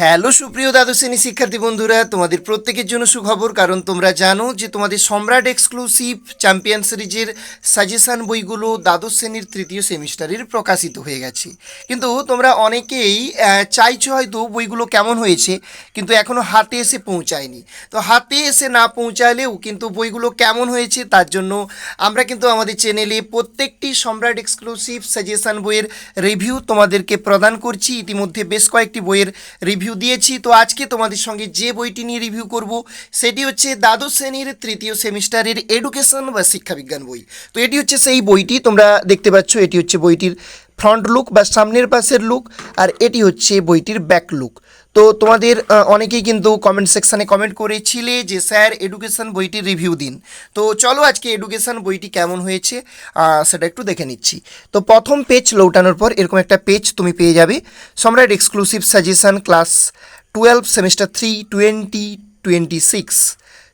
Hello সুপ্রিয় দ্বাদশ শ্রেণি শিক্ষার্থী বন্ধুরা, তোমাদের প্রত্যেকের জন্য সুখবর। কারণ তোমরা জানো যে তোমাদের সম্রাট এক্সক্লুসিভ চ্যাম্পিয়ন সিরিজের সাজেশান বইগুলো দ্বাদশ শ্রেণির তৃতীয় সেমিস্টারের প্রকাশিত হয়ে গেছে। কিন্তু তোমরা অনেকেই চাইছো হয়তো বইগুলো কেমন হয়েছে, কিন্তু এখনও হাতে এসে পৌঁছায়নি। তো হাতে এসে না পৌঁছালেও কিন্তু বইগুলো কেমন হয়েছে তার জন্য আমরা কিন্তু আমাদের চ্যানেলে প্রত্যেকটি সম্রাট এক্সক্লুসিভ সাজেশান বইয়ের রিভিউ তোমাদেরকে প্রদান করছি। ইতিমধ্যে বেশ কয়েকটি বইয়ের রিভিউ দিয়েছি। তো আজকে তোমাদের সঙ্গে যে বইটি নিয়ে রিভিউ করব, সেটি হচ্ছে দ্বাদশ শ্রেণির তৃতীয় সেমিস্টারের এডুকেশন বা শিক্ষাবিজ্ঞান বই। তো এটি হচ্ছে সেই বইটি, তোমরা দেখতে পাচ্ছ, এটি হচ্ছে বইটির ফ্রন্ট লুক বা সামনের পাশের লুক আর এটি হচ্ছে বইটির ব্যাক লুক তো তোমাদের অনেকেই কিন্তু কমেন্ট সেকশানে কমেন্ট করেছিলে যে, স্যার এডুকেশন বইটি রিভিউ দিন। তো চলো আজকে এডুকেশন বইটি কেমন হয়েছে সেটা একটু দেখে নিচ্ছি। তো প্রথম পেজ লৌটানোর পর এরকম একটা পেজ তুমি পেয়ে যাবে। Samrat exclusive suggestion class twelve semester three twenty twenty six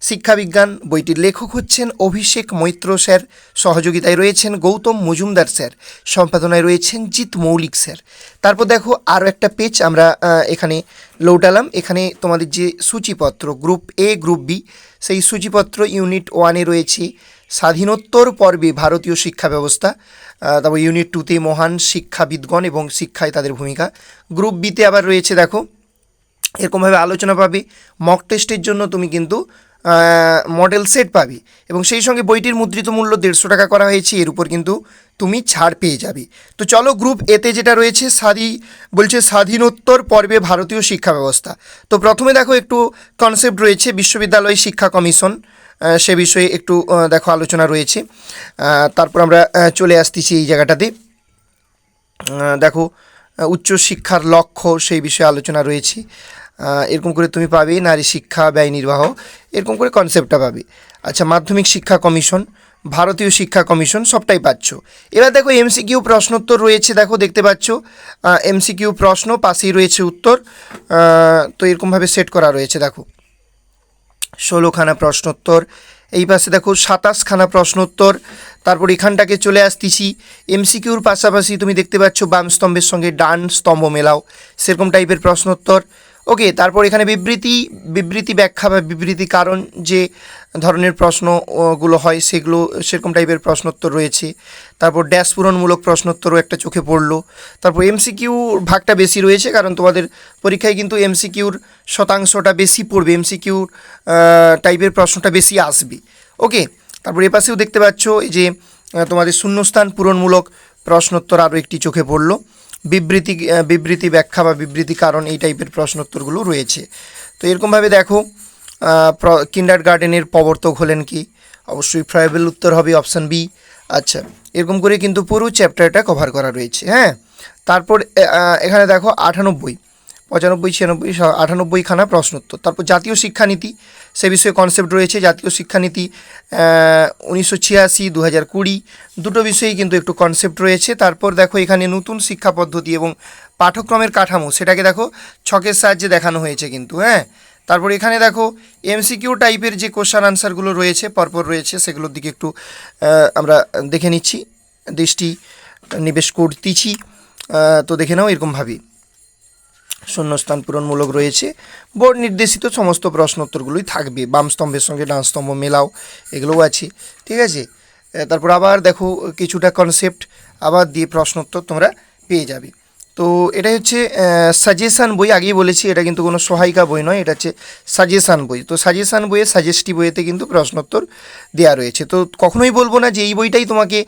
শিক্ষাবিজ্ঞান বইটির লেখক হচ্ছেন অভিষেক মৈত্র স্যার। সহযোগিতায় রয়েছেন গৌতম মজুমদার স্যার। সম্পাদনায় রয়েছেন জিৎ মৌলিক স্যার। তারপর দেখো আরও একটা পেজ আমরা এখানে লৌটালাম। এখানে তোমাদের যে সূচিপত্র গ্রুপ এ গ্রুপ বি সেই সূচিপত্র ইউনিট ওয়ানে রয়েছে স্বাধীনোত্তর পর্বে ভারতীয় শিক্ষা ব্যবস্থা তারপর ইউনিট টুতে মহান শিক্ষাবিদগণ এবং শিক্ষায় তাদের ভূমিকা। গ্রুপ বিতে আবার রয়েছে দেখো, এরকমভাবে আলোচনা পাবে। মক টেস্টের জন্য তুমি কিন্তু মডেল সেট পাবি। এবং সেই সঙ্গে বইটির মুদ্রিত মূল্য দেড়শো টাকা করা হয়েছে, এর উপর কিন্তু তুমি ছাড় পেয়ে যাবে। তো চলো গ্রুপ এতে যেটা রয়েছে, স্বাধী, বলছে স্বাধীনোত্তর পর্বে ভারতীয় শিক্ষা ব্যবস্থা। তো প্রথমে দেখো একটু কনসেপ্ট রয়েছে, বিশ্ববিদ্যালয় শিক্ষা কমিশন সে বিষয়ে একটু দেখো আলোচনা রয়েছে। তারপর আমরা চলে আসতেছি এই জায়গাটাতে। দেখো উচ্চশিক্ষার লক্ষ্য সেই বিষয়ে আলোচনা রয়েছে। এরকম করে তুমি পাবে নারী শিক্ষা, ব্যয় নির্বাহ, এরকম করে কনসেপ্টটা পাবে। আচ্ছা মাধ্যমিক শিক্ষা কমিশন, ভারতীয় শিক্ষা কমিশন, সবটাই পাচ্ছ। এবার দেখো এমসিকিউ প্রশ্নোত্তর রয়েছে, দেখো দেখতে পাচ্ছ। এমসিকিউ প্রশ্ন, পাশেই রয়েছে উত্তর। তো এরকমভাবে সেট করা রয়েছে, দেখো। ষোলোখানা প্রশ্নোত্তর, এই পাশে দেখো সাতাশখানা প্রশ্নোত্তর, তারপর এখানটাকে চলে আসতেছি। এমসিকিউর পাশাপাশি তুমি দেখতে পাচ্ছ বাম স্তম্ভের সঙ্গে ডান স্তম্ভ মেলাও, সেরকম টাইপের প্রশ্নোত্তর। ওকে তারপর এখানে বিবৃতি বিবৃতি ব্যাখ্যা বা বিবৃতি কারণ যে ধরনের প্রশ্নগুলো হয় সেগুলো সেরকম টাইপের প্রশ্নোত্তর রয়েছে। তারপর ড্যাশ পূরণমূলক প্রশ্নোত্তরও একটা চোখে পড়ল। তারপর এমসিকিউ ভাগটা বেশি রয়েছে কারণ তোমাদের পরীক্ষায় কিন্তু এমসিকিউর শতাংশটা বেশি পড়বে এমসিকিউর টাইপের প্রশ্নটা বেশি আসবে। ওকে তারপর এ পাশেও দেখতে পাচ্ছ যে তোমাদের শূন্যস্থান পূরণমূলক প্রশ্নোত্তর আরও একটি চোখে পড়ল। বিবৃতি বিবৃতি ব্যাখ্যা বা বিবৃতি কারণ এই টাইপের প্রশ্নোত্তরগুলো রয়েছে। তো এরকমভাবে দেখো কিন্ডার গার্ডেনের প্রবর্তক হলেন কি? অবশ্যই ফ্রাইবেল উত্তর হবে অপশান বি আচ্ছা এরকম করে কিন্তু পুরো চ্যাপ্টারটা কভার করা রয়েছে হ্যাঁ? তারপর এখানে দেখো আটানব্বই। পঁচানব্বই, ছিয়ানব্বই, স- আটানব্বইখানা প্রশ্নোত্তর। তারপর জাতীয় শিক্ষানীতি, সে বিষয়ে কনসেপ্ট রয়েছে। জাতীয় শিক্ষানীতি উনিশশো ছিয়াশি দু হাজার কুড়ি, দুটো বিষয়েই কিন্তু একটু কনসেপ্ট রয়েছে। তারপর দেখো এখানে নতুন শিক্ষা পদ্ধতি এবং পাঠ্যক্রমের কাঠামো, সেটাকে দেখো ছকের সাহায্যে দেখানো হয়েছে কিন্তু হ্যাঁ? তারপর এখানে দেখো এমসিকিউ টাইপের যে কোশ্চান আনসারগুলো রয়েছে, পরপর রয়েছে, সেগুলোর দিকে একটু আমরা দেখে নিচ্ছি। দৃষ্টি নিবেশ করতেছি। তো দেখে নাও এরকমভাবেই শূন্যস্থান পূরণমূলক রয়েছে। বোর্ড নির্দেশিত সমস্ত প্রশ্নোত্তরগুলোই থাকবে। বাম স্তম্ভের সঙ্গে ডান স্তম্ভ মেলাও, এগুলোও আছে। ঠিক আছে? তারপর আবার দেখো, কিছুটা কনসেপ্ট আবার দিয়ে প্রশ্নোত্তর তোমরা পেয়ে যাবে। তো এটাই হচ্ছে সাজেশান বই, আগেই বলেছি, এটা কিন্তু কোনো সহায়িকা বই নয়, এটা হচ্ছে সাজেশান বই। তো সাজেশান বইয়ে সাজেস্টিভ বইয়েতে কিন্তু প্রশ্নোত্তর দেওয়া রয়েছে। তো কখনোই বলব না যে এই বইটাই তোমাকে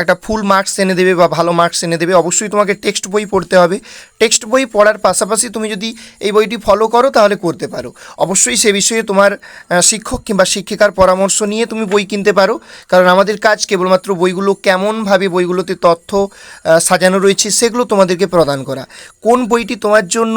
একটা ফুল মার্কস এনে দেবে বা ভালো মার্কস এনে দেবে। অবশ্যই তোমাকে টেক্সট বই পড়তে হবে। টেক্সট বই পড়ার পাশাপাশি তুমি যদি এই বইটি ফলো করো, তাহলে করতে পারো। অবশ্যই সে বিষয়ে তোমার শিক্ষক কিংবা শিক্ষিকার পরামর্শ নিয়ে তুমি বই কিনতে পারো। কারণ আমাদের কাজ কেবলমাত্র বইগুলো কেমনভাবে বইগুলোতে তথ্য সাজানো রয়েছে, সেগুলো তোমাদেরকে প্রদান করা। কোন বইটি তোমার জন্য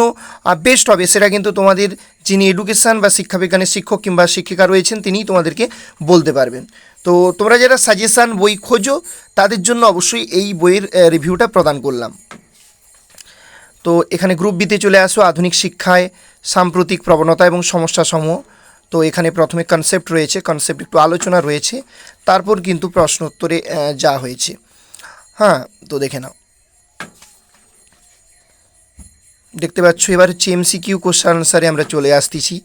বেস্ট হবে সেটা কিন্তু তোমাদের যিনি এডুকেশান বা শিক্ষাবিজ্ঞানের শিক্ষক কিংবা শিক্ষিকা রয়েছেন তিনিই তোমাদেরকে বলতে পারবেন। তো তোমরা যারা সাজেশান বই খোঁজো তাদের জন্য অবশ্যই এই বইয়ের রিভিউটা প্রদান করলাম। তো এখানে গ্রুপ বিতে চলে আসো আধুনিক শিক্ষায় সাম্প্রতিক প্রবণতা এবং সমস্যাসমূহ। তো এখানে প্রথমে কনসেপ্ট রয়েছে কনসেপ্ট একটু আলোচনা রয়েছে তারপর কিন্তু প্রশ্ন উত্তরে আহ, যা হয়েছে। হ্যাঁ তো দেখে নাও। দেখতে পাচ্ছ, এবার হচ্ছে এমসিকিউ কোশ্চান আনসারে আমরা চলে আসতেছি।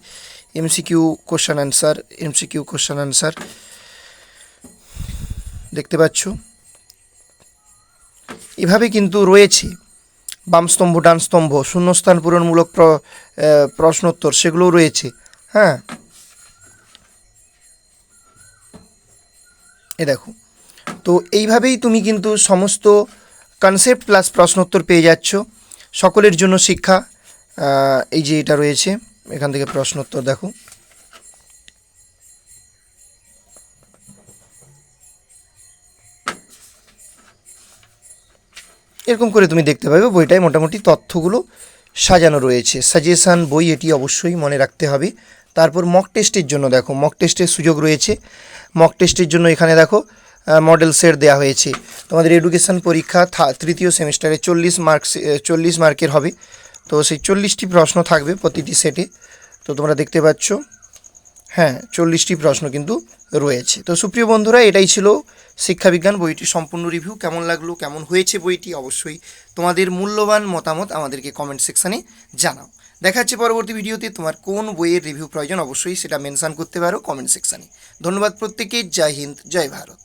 MCQ question answer MCQ question answer দেখতে পাচ্ছ, এভাবে কিন্তু রয়েছে বাম স্তম্ভ, ডান স্তম্ভ, শূন্যস্থান পূরণমূলক প্র- প্রশ্নোত্তর সেগুলোও রয়েছে হ্যাঁ? এ দেখো, তো এইভাবেই তুমি কিন্তু সমস্ত কনসেপ্ট প্লাস প্রশ্নোত্তর পেয়ে যাচ্ছ। সকলের জন্য শিক্ষা এই যে এটা রয়েছে, এখান থেকে প্রশ্নোত্তর দেখো। এরকম করে তুমি দেখতে পাবে, বইটায় মোটামুটি তথ্যগুলো সাজানো রয়েছে। সাজেশান বই এটি অবশ্যই মনে রাখতে হবে। তারপর মক টেস্টের জন্য দেখো মক টেস্টের সুযোগ রয়েছে। মক টেস্টের জন্য এখানে দেখো মডেল সেট দেওয়া হয়েছে। তোমাদের এডুকেশন পরীক্ষা তৃতীয় সেমিস্টারে চল্লিশ মার্কস চল্লিশ মার্কের হবে। তো সেই চল্লিশটি প্রশ্ন থাকবে প্রতিটি সেটে তো তোমরা দেখতে পাচ্ছ হ্যাঁ চল্লিশটি প্রশ্ন কিন্তু রয়েছে। তো সুপ্রিয় বন্ধুরা, এটাই ছিল শিক্ষাবিজ্ঞান বইটি সম্পূর্ণ রিভিউ কেমন লাগল, কেমন হয়েছে বইটি, অবশ্যই তোমাদের মূল্যবান মতামত আমাদেরকে কমেন্ট সেকশানে জানাও। দেখা পরবর্তী ভিডিওতে তোমার কোন বইয়ের রিভিউ প্রয়োজন অবশ্যই সেটা মেনশন করতে পারো কমেন্ট সেকশানে ধন্যবাদ প্রত্যেকে, জয় হিন্দ, জয় ভারত।